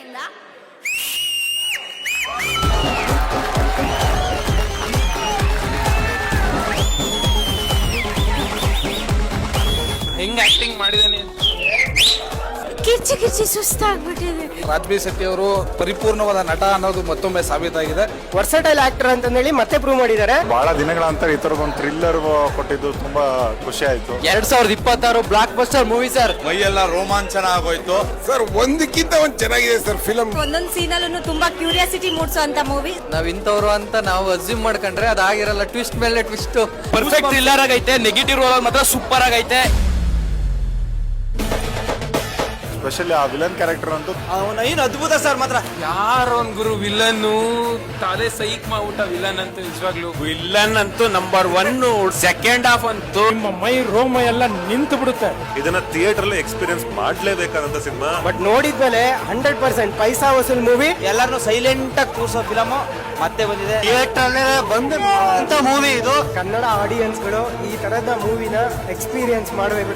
ಕಡೆಯಿಂದ ಹೆಂಗ್ ಆಕ್ಟಿಂಗ್ ಮಾಡಿದಾನೆ ಕಿರ್ಚಿ ಕಿರ್ಚಿ ಸುಸ್ತಾಗ್ಬಿಟ್ಟಿದೆ. ರಾಜ್ಬಿ ಶೆಟ್ಟಿ ಅವರು ಪರಿಪೂರ್ಣವಾದ ನಟ ಅನ್ನೋದು ಮತ್ತೊಮ್ಮೆ ಸಾಬೀತಾಗಿದೆ. ವರ್ಸಟೈಲ್ ಆಕ್ಟರ್ ಅಂತಂದೇಳಿ ಮತ್ತೆ ಪ್ರೂವ್ ಮಾಡಿದ್ದಾರೆ. ಬಹಳ ದಿನಗಳ ನಂತರ ಈ ತರದೊಂದು ಥ್ರಿಲ್ಲರ್ ಕೊಟ್ಟಿದ್ದು ತುಂಬಾ ಖುಷಿ ಆಯ್ತು. ಎರಡ್ ಸಾವಿರದ ಇಪ್ಪತ್ತಾರು ಬ್ಲಾಕ್ ಬಸ್ಟರ್ ಮೂವಿ ಸರ್ ಮೈಯೆಲ್ಲ ರೋಮಾಂಚನ ಆಗೋಯ್ತು. ಸರ್ ಒಂದಕ್ಕಿಂತ ಒಂದ್ ಚೆನ್ನಾಗಿದೆ ಸರ್ ಫಿಲಂ ಒಂದೊಂದು ಸೀನಲ್ಲೂ ತುಂಬಾ ಕ್ಯೂರಿಯಾಸಿಟಿ ಮೂಡ್ಸೋ ಅಂತ ಮೂವಿ ನಾವ್ ಇಂಥವ್ರು ಅಂತ ನಾವು ಅಸ್ಯೂಮ್ ಮಾಡ್ಕೊಂಡ್ರೆ ಅದಾಗಿರಲ್ಲ ಟ್ವಿಸ್ಟ್ ಮೇಲೆ ಟ್ವಿಸ್ಟ್ ಪರ್ಫೆಕ್ಟ್ ಥ್ರಿಲ್ಲರ್ ಆಗೈತೆ ನೆಗೆಟಿವ್ ರೋಲ್ ಮಾತ್ರ ಸೂಪರ್ ಆಗೈತೆ. ಸ್ಪೆಷಲಿ ಆ ವಿಲನ್ ಕ್ಯಾರೆಕ್ಟರ್ ಅಂತೂ ಅವನ ಏನು ಅದ್ಭುತ ಸರ್ ಮಾತ್ರ. ಯಾರೊಂದ್ ಗುರು ವಿಲನ್ ತಲೆ ಸೈಕ್ ಮಾಡ್ಬಿಟ್ಟ ವಿಲನ್ ಅಂತ ನಿಜವಾಗ್ಲು. ವಿಲನ್ ಅಂತೂ ನಂಬರ್ ಒನ್ ಸೆಕೆಂಡ್ ಹಾಫ್ ಅಂತೂ. ನಿಮ್ಮ ಮೈ ರೋಮ ಎಲ್ಲ ನಿಂತು ಬಿಡುತ್ತೆ. ಇದನ್ನ ಥಿಯೇಟರ್ ಅಲ್ಲಿ ಎಕ್ಸ್ಪೀರಿಯನ್ಸ್ ಮಾಡ್ಲೇಬೇಕಾದಂತ ಸಿನಿಮಾ. ಬಟ್ ನೋಡಿದ್ಮೇಲೆ ಹಂಡ್ರೆಡ್ ಪರ್ಸೆಂಟ್ ಪೈಸಾ ವಸೂಲ್ ಮೂವಿ ಎಲ್ಲರನ್ನು ಸೈಲೆಂಟ್ ಆಗಿ ಕೂರ್ಸೋ ಫಿಲಮ್ ಮತ್ತೆ ಬಂದಿದೆ. ಥಿಯೇಟರ್ ಬಂದ ಮೂವಿ ಇದು. ಕನ್ನಡ ಆಡಿಯನ್ಸ್ಗಳು ಈ ತರದ ಮೂವಿನ ಎಕ್ಸ್ಪೀರಿಯನ್ಸ್ ಮಾಡಬೇಕು.